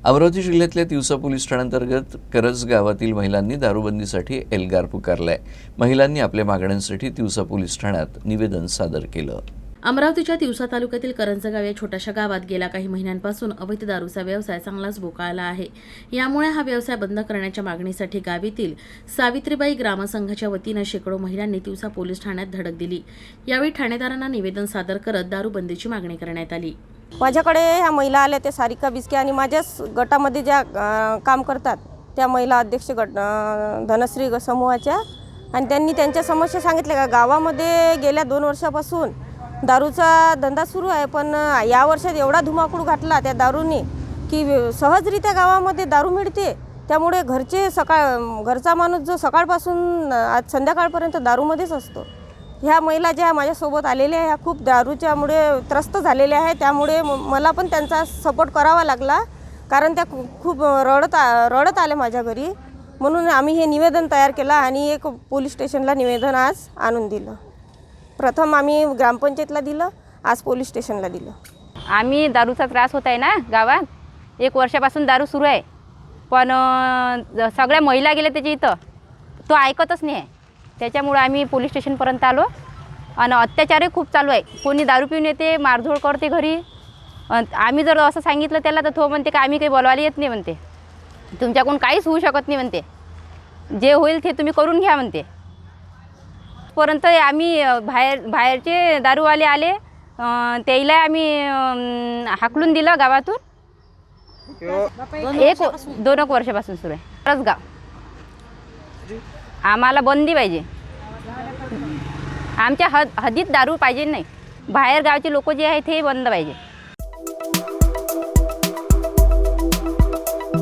अमरावती जिल्ह्यातल्या तिवसा पोलीस ठाण्यांतर्गत करज गावातील महिलांनी दारूबंदीसाठी एल्गार पुकारलाय. महिलांनी आपल्या मागण्यांसाठी तिवसा पोलीस ठाण्यात निवेदन सादर केलं. अमरावतीच्या तिवसा तालुक्यातील करंजगाव या छोट्याशा गावात गेल्या काही महिन्यांपासून अवैध दारूचा व्यवसाय चांगलाच बोकाळला आहे. यामुळे हा व्यवसाय बंद करण्याच्या मागणीसाठी गावीतील सावित्रीबाई ग्रामसंघाच्या वतीनं शेकडो महिलांनी तिवसा पोलीस ठाण्यात धडक दिली. यावेळी ठाणेदारांना निवेदन सादर करत दारूबंदीची मागणी करण्यात आली. माझ्याकडे ह्या महिला आल्या त्या सारिका बिस्के आणि माझ्याच गटामध्ये ज्या काम करतात त्या महिला अध्यक्ष गट धनश्री ग- समूहाच्या. आणि त्यांनी त्यांच्या समस्या सांगितल्या का गावामध्ये गेल्या दोन वर्षापासून दारूचा धंदा सुरू आहे पण या वर्षात एवढा धुमाकूळ घातला त्या दारूने की सहजरित्या गावामध्ये दारू मिळते. त्यामुळे घरचे सकाळ घरचा माणूस जो सकाळपासून आज संध्याकाळपर्यंत दारूमध्येच असतो. ह्या महिला ज्या माझ्यासोबत आलेल्या ह्या खूप दारूच्यामुळे त्रस्त झालेल्या आहे त्यामुळे म- मला पण त्यांचा सपोर्ट करावा लागला. कारण त्या खूप रडत आ- रडत आल्या माझ्या घरी. म्हणून आम्ही हे निवेदन तयार केलं आणि एक पोलीस स्टेशनला निवेदन आज आणून दिलं. प्रथम आम्ही ग्रामपंचायतला दिलं आज पोलीस स्टेशनला दिलं. आम्ही दारूचा त्रास होत आहे ना गावात? एक वर्षापासून दारू सुरू आहे. पण सगळ्या महिला गेल्या त्याच्या इथं. तो ऐकतच नाही आहे. त्याच्यामुळं आम्ही पोलीस स्टेशनपर्यंत आलो. आणि अत्याचारही खूप चालू आहे. कोणी दारू पिऊन येते मारझोड करते घरी. आम्ही जर असं सांगितलं त्याला तर तो म्हणते का आम्ही काही बोलवायला येत नाही म्हणते. तुमच्याकडून काहीच होऊ शकत नाही म्हणते. जे होईल ते तुम्ही करून घ्या म्हणते. पर्यंत आम्ही बाहेर बाहेरचे दारूवाले आले. त्याला आम्ही हाकलून दिलं गावातून. एक दोन एक वर्षापासून सुरू आहे. गाव आम्हाला बंदी पाहिजे. आमच्या हद हद्दीत दारू पाहिजे नाही. बाहेरगावचे लोक जे आहेत ते बंद पाहिजे.